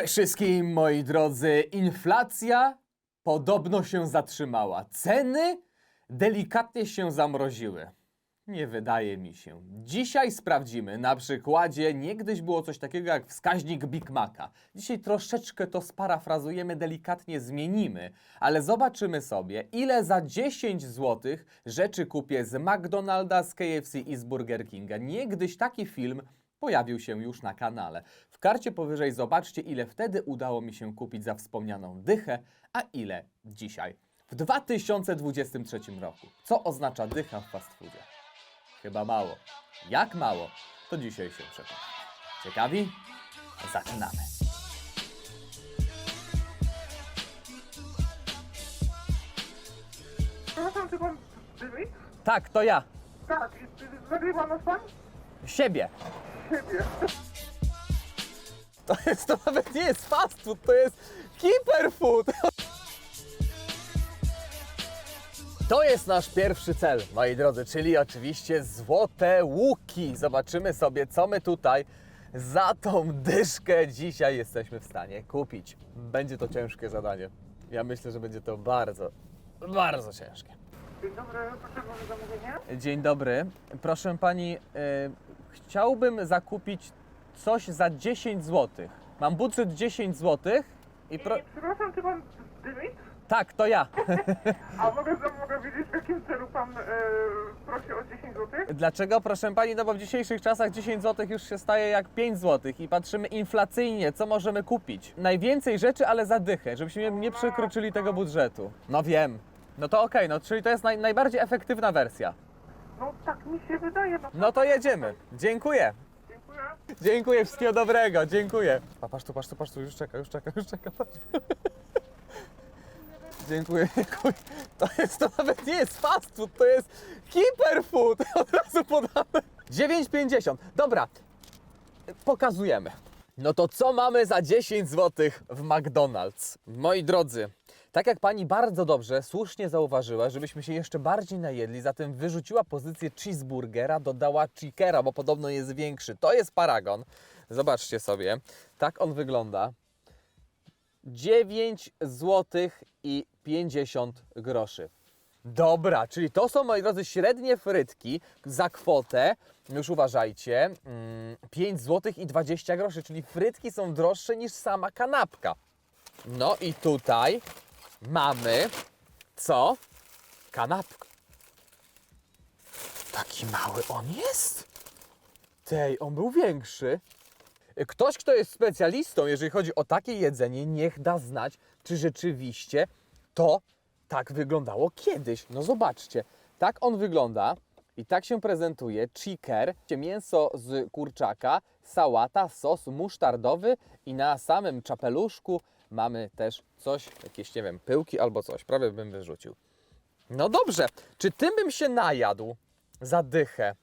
Cześć wszystkim, moi drodzy. Inflacja podobno się zatrzymała. Ceny delikatnie się zamroziły. Nie wydaje mi się. Dzisiaj sprawdzimy na przykładzie, niegdyś było coś takiego jak wskaźnik Big Maca. Dzisiaj troszeczkę to sparafrazujemy, delikatnie zmienimy, ale zobaczymy sobie, ile za 10 zł rzeczy kupię z McDonalda, z KFC i z Burger Kinga. Niegdyś taki film pojawił się już na kanale. W karcie powyżej zobaczcie, ile wtedy udało mi się kupić za wspomnianą dychę, a ile dzisiaj. W 2023 roku. Co oznacza dycha w fast foodzie? Chyba mało. Jak mało? To dzisiaj się przekonamy. Ciekawi? Zaczynamy. Przepraszam, czy pan drzwi? Tak, to ja. Tak, i- i nagrywa nas pan? Siebie. Siebie. To jest to nawet nie jest fast food, to jest hiperfood. To jest nasz pierwszy cel, moi drodzy, czyli oczywiście złote łuki. Zobaczymy sobie, co my tutaj za tą dyszkę dzisiaj jesteśmy w stanie kupić. Będzie to ciężkie zadanie. Ja myślę, że będzie to bardzo, bardzo ciężkie. Dzień dobry, proszę o zamówienie. Dzień dobry. Proszę pani, y, chciałbym zakupić coś za 10 zł. Mam budżet 10 zł i pro... I przepraszam, czy pan Dymit? Tak, to ja. A mogę, mogę wiedzieć, w jakim celu pan e, prosi o 10 zł? Dlaczego, proszę pani? No bo w dzisiejszych czasach 10 zł już się staje jak 5 zł i patrzymy inflacyjnie, co możemy kupić. Najwięcej rzeczy, ale za dychę, żebyśmy nie- nie przekroczyli tego budżetu. No wiem. No to okej, no czyli to jest naj, najbardziej efektywna wersja. No tak mi się wydaje. No, No to jedziemy. Dziękuję. dziękuję. Dziękuję, wszystkiego dobrego, dziękuję. Pa, patrz tu, patrz tu, patrz tu, już czeka, już czeka, już czeka, patrz. Dziękuję, dziękuję. To jest, to nawet nie jest fast food, to jest hiperfood, od razu podane. 9,50, dobra, pokazujemy. No to co mamy za 10 zł w McDonald's? Moi drodzy, tak jak pani bardzo dobrze, słusznie zauważyła, żebyśmy się jeszcze bardziej najedli, zatem wyrzuciła pozycję cheeseburgera, dodała chickera, bo podobno jest większy. To jest paragon. Zobaczcie sobie, tak on wygląda. 9 zł i 50 groszy. Dobra, czyli to są, moi drodzy, średnie frytki za kwotę, już uważajcie, mm, 5 zł i 20 groszy, czyli frytki są droższe niż sama kanapka. No i tutaj mamy co? Kanapkę. Taki mały on jest? Tej, on był większy. Ktoś, kto jest specjalistą, jeżeli chodzi o takie jedzenie, niech da znać, czy rzeczywiście to tak wyglądało kiedyś. No zobaczcie, tak on wygląda i tak się prezentuje chicker, mięso z kurczaka, sałata, sos musztardowy i na samym czapeluszku mamy też coś, jakieś, nie wiem, pyłki albo coś. Prawie bym wyrzucił. No dobrze, czy tym bym się najadł za dychę?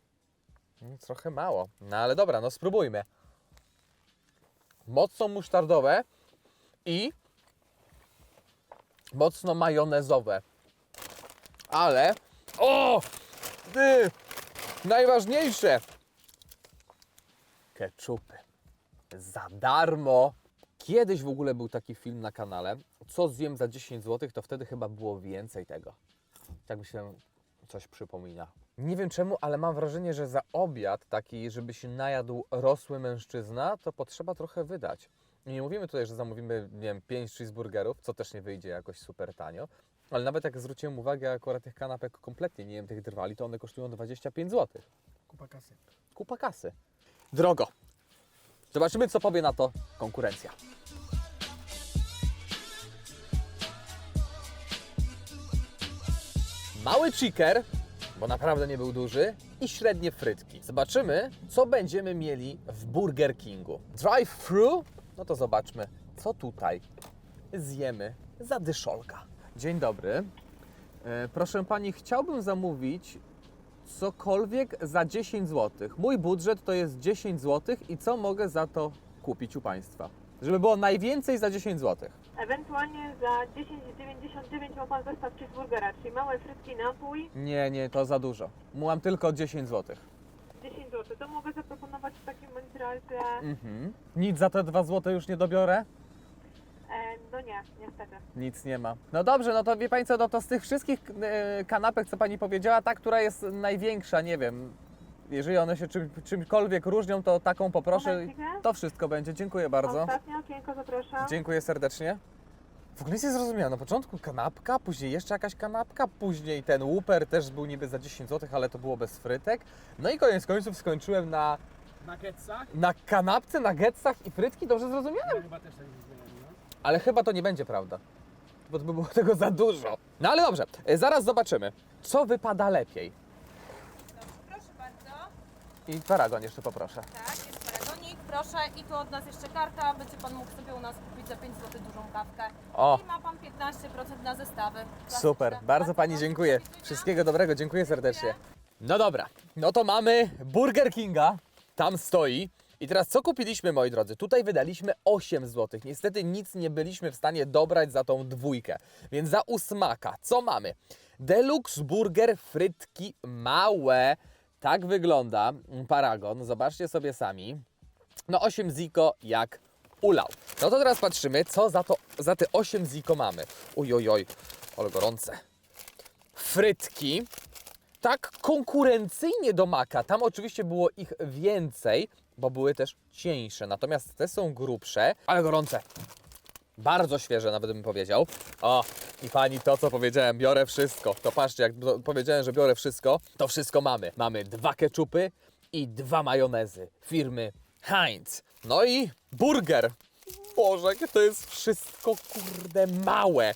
No, trochę mało, no ale dobra, no spróbujmy mocno musztardowe i mocno majonezowe. Ale o! Ty! Najważniejsze! Keczupy. Za darmo. Kiedyś w ogóle był taki film na kanale. Co zjem za 10 zł, to wtedy chyba było więcej tego. Tak mi się coś przypomina. Nie wiem czemu, ale mam wrażenie, że za obiad taki, żeby się najadł rosły mężczyzna, to potrzeba trochę wydać. I nie mówimy tutaj, że zamówimy, nie wiem, 5 cheeseburgerów, co też nie wyjdzie jakoś super tanio, ale nawet jak zwróciłem uwagę, akurat tych kanapek kompletnie nie jem tych drwali, to one kosztują 25 zł. Kupa kasy. Kupa kasy. Drogo. Zobaczymy, co powie na to konkurencja. Mały chicker, bo naprawdę nie był duży, i średnie frytki. Zobaczymy, co będziemy mieli w Burger Kingu. Drive-thru? No to zobaczmy, co tutaj zjemy za dyszolka. Dzień dobry. E, Proszę Pani, chciałbym zamówić cokolwiek za 10 zł. Mój budżet to jest 10 zł i co mogę za to kupić u Państwa? Żeby było najwięcej za 10 zł. Ewentualnie za 10,99 ma Pan zestaw cheeseburgera, czyli małe frytki, napój, Nie, nie, to za dużo. Mam tylko 10 zł. 10 zł. To mogę zaproponować w takim bądź razie Mhm. Nic za te 2 zł już nie dobiorę? No nie, niestety. Nic nie ma. No dobrze, no to wie pani co, no to z tych wszystkich e, kanapek, co pani powiedziała, ta, która jest największa, nie wiem, jeżeli one się czym, czymkolwiek różnią, to taką poproszę. Momencik, nie? To wszystko będzie. Dziękuję bardzo. Ostatnie okienko, zapraszam. Dziękuję serdecznie. W ogóle nic nie zrozumiałem. Na początku kanapka, później jeszcze jakaś kanapka, później ten łuper też był niby za 10 zł, ale to było bez frytek. No i koniec końców skończyłem na, Na ketsach? na kanapce, na getsach i frytki. Dobrze zrozumiałem? Ja chyba też tak zrozumiałem, no. Ale chyba to nie będzie prawda. Bo to by było tego za dużo. No ale dobrze, e, zaraz zobaczymy, co wypada lepiej. Proszę bardzo. I paragon jeszcze poproszę. Tak, jest paragonik, proszę. I tu od nas jeszcze karta, będzie Pan mógł sobie u nas kupić za 5 zł dużą kawkę. O. I ma Pan 15% na zestawy. Super, bardzo Pani dziękuję. Wszystkiego dobrego, dziękuję serdecznie. No dobra, no to mamy Burger Kinga, tam stoi. I teraz co kupiliśmy, moi drodzy? Tutaj wydaliśmy 8 zł. Niestety nic nie byliśmy w stanie dobrać za tą dwójkę. Więc za ósmaka, co mamy? Deluxe Burger, frytki małe. Tak wygląda paragon, zobaczcie sobie sami. No 8 ziko jak ulał. No to teraz patrzymy, co za, to, za te 8 ziko mamy. Oj, oj, oj, ale gorące. Frytki. Tak konkurencyjnie do maka. Tam oczywiście było ich więcej, bo były też cieńsze. Natomiast te są grubsze, ale gorące. Bardzo świeże, nawet bym powiedział. O, i pani to, co powiedziałem, biorę wszystko. To patrzcie, jak powiedziałem, że biorę wszystko, to wszystko mamy. Mamy dwa keczupy i dwa majonezy firmy Heinz. No i burger. Boże, jakie to jest wszystko, kurde, małe.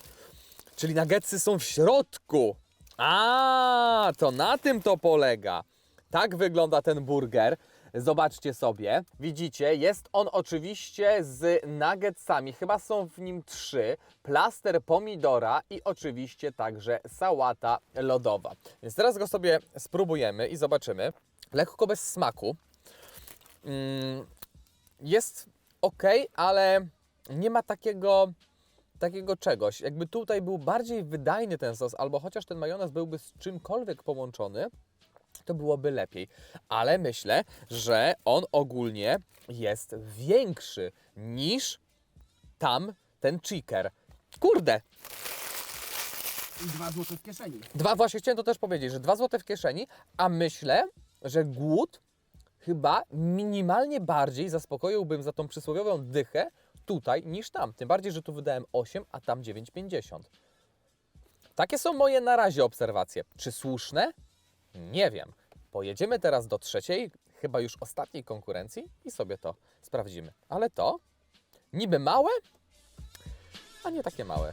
Czyli nuggetsy są w środku. A, to na tym to polega. Tak wygląda ten burger. Zobaczcie sobie. Widzicie, jest on oczywiście z nuggetsami. Chyba są w nim trzy. Plaster pomidora i oczywiście także sałata lodowa. Więc teraz go sobie spróbujemy i zobaczymy. Lekko bez smaku. Mm, jest ok, ale nie ma takiego takiego czegoś. Jakby tutaj był bardziej wydajny ten sos, albo chociaż ten majonez byłby z czymkolwiek połączony, to byłoby lepiej. Ale myślę, że on ogólnie jest większy niż tam ten chicker. Kurde, I 2 zł w kieszeni. Dwa, właśnie chciałem to też powiedzieć, że dwa złote w kieszeni, a myślę, że głód chyba minimalnie bardziej zaspokoiłbym za tą przysłowiową dychę tutaj niż tam. Tym bardziej, że tu wydałem 8, a tam 9,50. Takie są moje na razie obserwacje. Czy słuszne? Nie wiem. Pojedziemy teraz do trzeciej, chyba już ostatniej konkurencji i sobie to sprawdzimy. Ale to niby małe, a nie takie małe.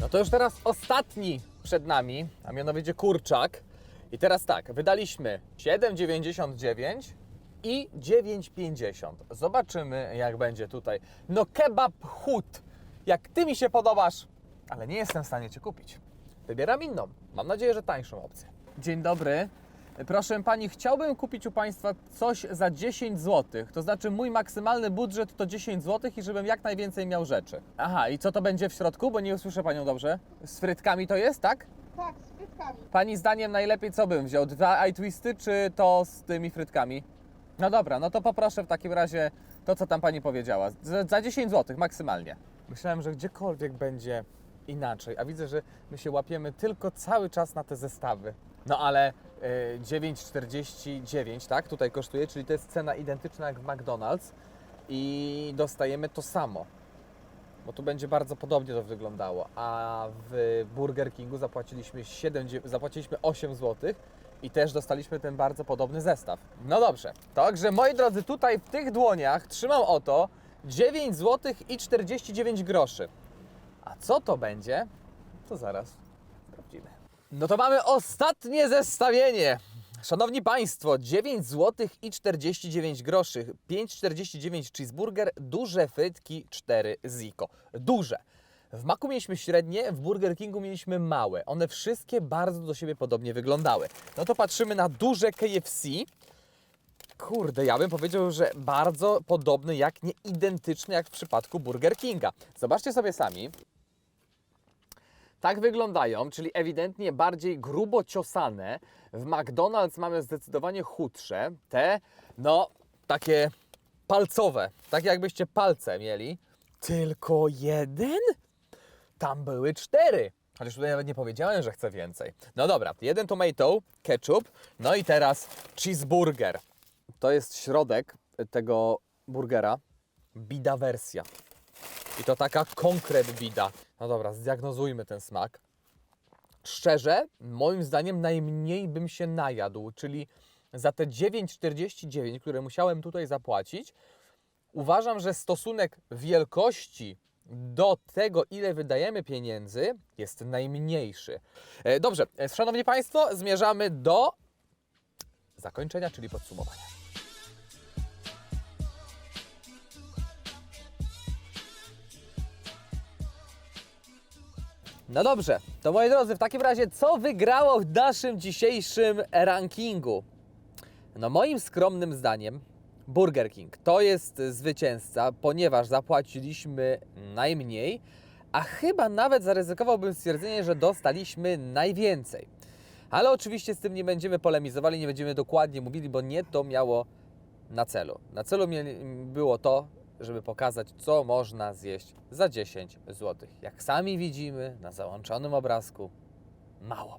No to już teraz ostatni przed nami, a mianowicie kurczak. I teraz tak, wydaliśmy 7,99 i 9,50. Zobaczymy, jak będzie tutaj. No kebab hut. Jak ty mi się podobasz, ale nie jestem w stanie cię kupić. Wybieram inną. Mam nadzieję, że tańszą opcję. Dzień dobry. Proszę pani, chciałbym kupić u państwa coś za 10 zł. To znaczy, mój maksymalny budżet to 10 zł i żebym jak najwięcej miał rzeczy. Aha, i co to będzie w środku? Bo nie usłyszę panią dobrze. Z frytkami to jest, tak? Tak, z frytkami. Pani zdaniem najlepiej co bym wziął? Dwa iTwisty czy to z tymi frytkami? No dobra, no to poproszę w takim razie to, co tam pani powiedziała. Za, za 10 zł maksymalnie. Myślałem, że gdziekolwiek będzie inaczej, a widzę, że my się łapiemy tylko cały czas na te zestawy. No ale y, 9,49, tak, tutaj kosztuje, czyli to jest cena identyczna jak w McDonald's i dostajemy to samo bo tu będzie bardzo podobnie to wyglądało. A w Burger Kingu zapłaciliśmy, 7, dzie- zapłaciliśmy 8 zł i też dostaliśmy ten bardzo podobny zestaw. No dobrze, także moi drodzy, tutaj w tych dłoniach trzymam oto 9 zł i 49 groszy. A co to będzie? To zaraz sprawdzimy. No to mamy ostatnie zestawienie. Szanowni Państwo, 9 zł i 49 groszy, 5,49 cheeseburger, duże frytki, 4 ziko. Duże. W Maku mieliśmy średnie, w Burger Kingu mieliśmy małe. One wszystkie bardzo do siebie podobnie wyglądały. No to patrzymy na duże KFC. Kurde, ja bym powiedział, że bardzo podobny, jak nie identyczny, jak w przypadku Burger Kinga. Zobaczcie sobie sami. Tak wyglądają, czyli ewidentnie bardziej grubo ciosane. W McDonald's mamy zdecydowanie chudsze. Te, no, takie palcowe, tak jakbyście palce mieli. Tylko jeden? Tam były cztery. Chociaż tutaj nawet nie powiedziałem, że chcę więcej. No dobra, jeden tomato, ketchup, no i teraz cheeseburger. To jest środek tego burgera, bida wersja. I to taka konkret bida. No dobra, zdiagnozujmy ten smak. Szczerze, moim zdaniem najmniej bym się najadł, czyli za te 9,49, które musiałem tutaj zapłacić, uważam, że stosunek wielkości do tego, ile wydajemy pieniędzy, jest najmniejszy. E, Dobrze, e, szanowni Państwo, zmierzamy do zakończenia, czyli podsumowania. No dobrze, to moi drodzy, w takim razie co wygrało w naszym dzisiejszym rankingu? No moim skromnym zdaniem Burger King to jest zwycięzca, ponieważ zapłaciliśmy najmniej, a chyba nawet zaryzykowałbym stwierdzenie, że dostaliśmy najwięcej. Ale oczywiście z tym nie będziemy polemizowali, nie będziemy dokładnie mówili, bo nie to miało na celu. Na celu było to, żeby pokazać, co można zjeść za 10 zł. Jak sami widzimy na załączonym obrazku, mało.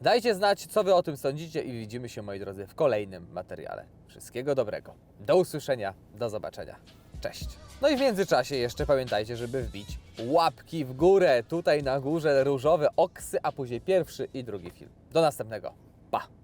Dajcie znać, co Wy o tym sądzicie i widzimy się, moi drodzy, w kolejnym materiale. Wszystkiego dobrego. Do usłyszenia, do zobaczenia. Cześć. No i w międzyczasie jeszcze pamiętajcie, żeby wbić łapki w górę. Tutaj na górze różowe oksy, a później pierwszy i drugi film. Do następnego. Pa!